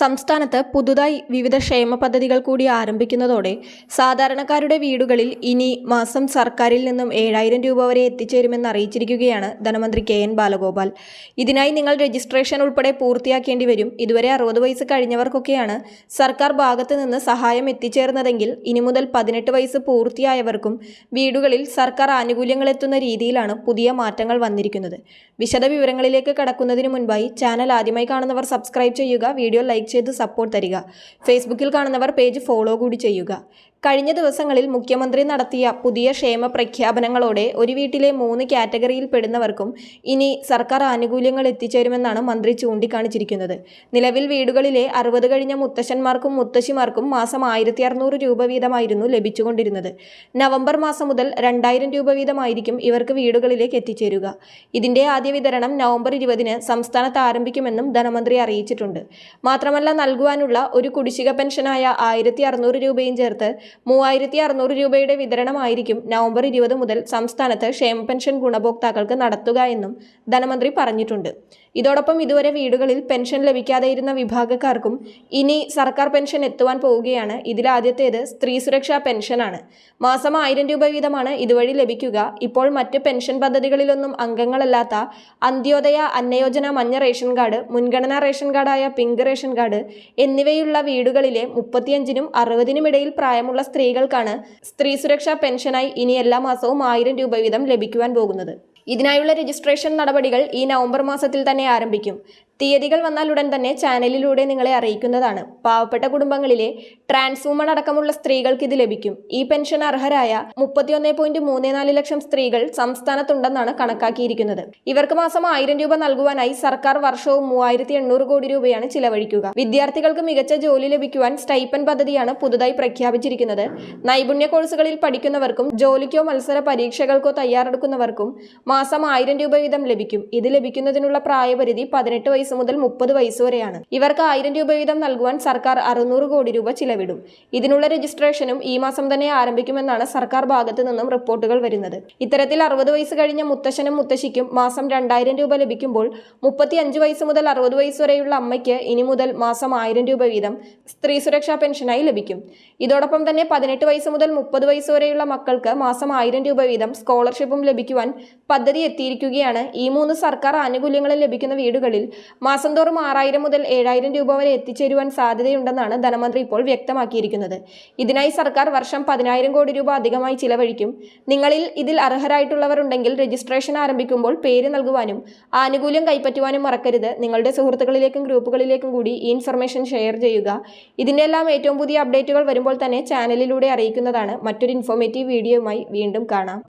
സംസ്ഥാനത്ത് പുതുതായി വിവിധ ക്ഷേമ പദ്ധതികൾ കൂടി ആരംഭിക്കുന്നതോടെ സാധാരണക്കാരുടെ വീടുകളിൽ ഇനി മാസം സർക്കാരിൽ നിന്നും ഏഴായിരം രൂപ വരെ എത്തിച്ചേരുമെന്ന് അറിയിച്ചിരിക്കുകയാണ് ധനമന്ത്രി കെ എൻ ബാലഗോപാൽ. ഇതിനായി നിങ്ങൾ രജിസ്ട്രേഷൻ ഉൾപ്പെടെ പൂർത്തിയാക്കേണ്ടി വരും. ഇതുവരെ അറുപത് വയസ്സ് കഴിഞ്ഞവർക്കൊക്കെയാണ് സർക്കാർ ഭാഗത്ത് നിന്ന് സഹായം എത്തിച്ചേർന്നതെങ്കിൽ ഇനി മുതൽ പതിനെട്ട് വയസ്സ് പൂർത്തിയായവർക്കും വീടുകളിൽ സർക്കാർ ആനുകൂല്യങ്ങൾ എത്തുന്ന രീതിയിലാണ് പുതിയ മാറ്റങ്ങൾ വന്നിരിക്കുന്നത്. വിശദ വിവരങ്ങളിലേക്ക് കടക്കുന്നതിന് മുൻപായി ചാനൽ ആദ്യമായി കാണുന്നവർ സബ്സ്ക്രൈബ് ചെയ്യുക വീഡിയോ ലൈക്ക് ചെയ്ത് സപ്പോർട്ട് തരിക. ഫേസ്ബുക്കിൽ കാണുന്നവർ പേജ് ഫോളോ കൂടി ചെയ്യുക. കഴിഞ്ഞ ദിവസങ്ങളിൽ മുഖ്യമന്ത്രി നടത്തിയ പുതിയ ക്ഷേമ പ്രഖ്യാപനങ്ങളോടെ ഒരു വീട്ടിലെ മൂന്ന് കാറ്റഗറിയിൽപ്പെടുന്നവർക്കും ഇനി സർക്കാർ ആനുകൂല്യങ്ങൾ എത്തിച്ചേരുമെന്നാണ് മന്ത്രി ചൂണ്ടിക്കാണിച്ചിരിക്കുന്നത്. നിലവിൽ വീടുകളിലെ അറുപത് കഴിഞ്ഞ മുത്തശ്ശന്മാർക്കും മുത്തശ്ശിമാർക്കും മാസം ആയിരത്തി അറുന്നൂറ് രൂപ വീതമായിരുന്നു ലഭിച്ചുകൊണ്ടിരുന്നത്. നവംബർ മാസം മുതൽ രണ്ടായിരം രൂപ വീതമായിരിക്കും ഇവർക്ക് വീടുകളിലേക്ക് എത്തിച്ചേരുക. ഇതിന്റെ ആദ്യ വിതരണം നവംബർ ഇരുപതിന് സംസ്ഥാനത്ത് ആരംഭിക്കുമെന്നും ധനമന്ത്രി അറിയിച്ചിട്ടുണ്ട്. മാത്രമല്ല നൽകുവാനുള്ള ഒരു കുടിശ്ശിക പെൻഷനായ ആയിരത്തി രൂപയും ചേർത്ത് മൂവായിരത്തി അറുന്നൂറ് രൂപയുടെ വിതരണമായിരിക്കും നവംബർ ഇരുപത് മുതൽ സംസ്ഥാനത്ത് ക്ഷേമ പെൻഷൻ ഗുണഭോക്താക്കൾക്ക് നടത്തുക എന്നും ധനമന്ത്രി പറഞ്ഞിട്ടുണ്ട്. ഇതോടൊപ്പം ഇതുവരെ വീടുകളിൽ പെൻഷൻ ലഭിക്കാതെയിരുന്ന വിഭാഗക്കാർക്കും ഇനി സർക്കാർ പെൻഷൻ എത്തുവാൻ പോവുകയാണ്. ഇതിലാദ്യത്തേത് സ്ത്രീ സുരക്ഷാ പെൻഷനാണ്. മാസം ആയിരം രൂപ വീതമാണ് ഇതുവഴി ലഭിക്കുക. ഇപ്പോൾ മറ്റ് പെൻഷൻ പദ്ധതികളിലൊന്നും അംഗങ്ങളല്ലാത്ത അന്ത്യോദയ അന്നയോജന മഞ്ഞ റേഷൻ കാർഡ് മുൻഗണനാ റേഷൻ കാർഡായ പിങ്ക് റേഷൻ കാർഡ് എന്നിവയുള്ള വീടുകളിലെ മുപ്പത്തിയഞ്ചിനും അറുപതിനും ഇടയിൽ പ്രായമുള്ള സ്ത്രീകൾക്കാണ് സ്ത്രീ സുരക്ഷാ പെൻഷനായി ഇനി എല്ലാ മാസവും ആയിരം രൂപ വീതം ലഭിക്കുവാൻ പോകുന്നത്. ഇതിനായുള്ള രജിസ്ട്രേഷൻ നടപടികൾ ഈ നവംബർ മാസത്തിൽ തന്നെ ആരംഭിക്കും. തീയതികൾ വന്നാൽ ഉടൻ തന്നെ ചാനലിലൂടെ നിങ്ങളെ അറിയിക്കുന്നതാണ്. പാവപ്പെട്ട കുടുംബങ്ങളിലെ ട്രാൻസ്വുമൺ അടക്കമുള്ള സ്ത്രീകൾക്ക് ഇത് ലഭിക്കും. ഈ പെൻഷൻ അർഹരായ മുപ്പത്തിയൊന്ന് പോയിന്റ് മൂന്ന് നാല് ലക്ഷം സ്ത്രീകൾ സംസ്ഥാനത്തുണ്ടെന്നാണ് കണക്കാക്കിയിരിക്കുന്നത്. ഇവർക്ക് മാസം ആയിരം രൂപ നൽകുവാനായി സർക്കാർ വർഷവും മൂവായിരത്തി എണ്ണൂറ് കോടി രൂപയാണ് ചിലവഴിക്കുക. വിദ്യാർത്ഥികൾക്ക് മികച്ച ജോലി ലഭിക്കുവാൻ സ്റ്റൈപ്പൻ പദ്ധതിയാണ് പുതുതായി പ്രഖ്യാപിച്ചിരിക്കുന്നത്. നൈപുണ്യ കോഴ്സുകളിൽ പഠിക്കുന്നവർക്കും ജോലിക്കോ മത്സര പരീക്ഷകൾക്കോ തയ്യാറെടുക്കുന്നവർക്കും മാസം ആയിരം രൂപ വീതം ലഭിക്കും. ഇത് ലഭിക്കുന്നതിനുള്ള പ്രായപരിധി പതിനെട്ട് മുതൽ മുപ്പത് വയസ്സ് വരെയാണ്. ഇവർക്ക് ആയിരം രൂപ വീതം നൽകുവാൻ സർക്കാർ അറുന്നൂറ് കോടി രൂപ ചിലവിടും. ഇതിനുള്ള രജിസ്ട്രേഷനും ഈ മാസം തന്നെ ആരംഭിക്കുമെന്നാണ് സർക്കാർ ഭാഗത്തു നിന്നും റിപ്പോർട്ടുകൾ വരുന്നത്. ഇത്തരത്തിൽ അറുപത് വയസ്സ് കഴിഞ്ഞ മുത്തശ്ശനും മുത്തശ്ശിക്കും മാസം രണ്ടായിരം രൂപ ലഭിക്കുമ്പോൾ മുപ്പത്തി അഞ്ച് വയസ്സ് മുതൽ അറുപത് വയസ്സ് വരെയുള്ള അമ്മയ്ക്ക് ഇനി മുതൽ മാസം ആയിരം രൂപ വീതം സ്ത്രീ സുരക്ഷാ പെൻഷനായി ലഭിക്കും. ഇതോടൊപ്പം തന്നെ പതിനെട്ട് വയസ്സ് മുതൽ മുപ്പത് വയസ്സ് വരെയുള്ള മക്കൾക്ക് മാസം ആയിരം രൂപ വീതം സ്കോളർഷിപ്പും ലഭിക്കുവാൻ പദ്ധതി എത്തിയിരിക്കുകയാണ്. ഈ മൂന്ന് സർക്കാർ ആനുകൂല്യങ്ങൾ ലഭിക്കുന്ന വീടുകളിൽ മാസം തോറും ആറായിരം മുതൽ ഏഴായിരം രൂപ വരെ എത്തിച്ചേരുവാൻ സാധ്യതയുണ്ടെന്നാണ് ധനമന്ത്രി ഇപ്പോൾ വ്യക്തമാക്കിയിരിക്കുന്നത്. ഇതിനായി സർക്കാർ വർഷം പതിനായിരം കോടി രൂപ അധികമായി ചിലവഴിക്കും. നിങ്ങളിൽ ഇതിൽ അർഹരായിട്ടുള്ളവർ ഉണ്ടെങ്കിൽ രജിസ്ട്രേഷൻ ആരംഭിക്കുമ്പോൾ പേര് നൽകുവാനും ആനുകൂല്യം കൈപ്പറ്റുവാനും മറക്കരുത്. നിങ്ങളുടെ സുഹൃത്തുക്കളിലേക്കും ഗ്രൂപ്പുകളിലേക്കും കൂടി ഈ ഇൻഫർമേഷൻ ഷെയർ ചെയ്യുക. ഇതിന്റെ എല്ലാം ഏറ്റവും പുതിയ അപ്ഡേറ്റുകൾ വരുമ്പോൾ തന്നെ ചാനലിലൂടെ അറിയിക്കുന്നതാണ്. മറ്റൊരു ഇൻഫോർമേറ്റീവ് വീഡിയോയുമായി വീണ്ടും കാണാം.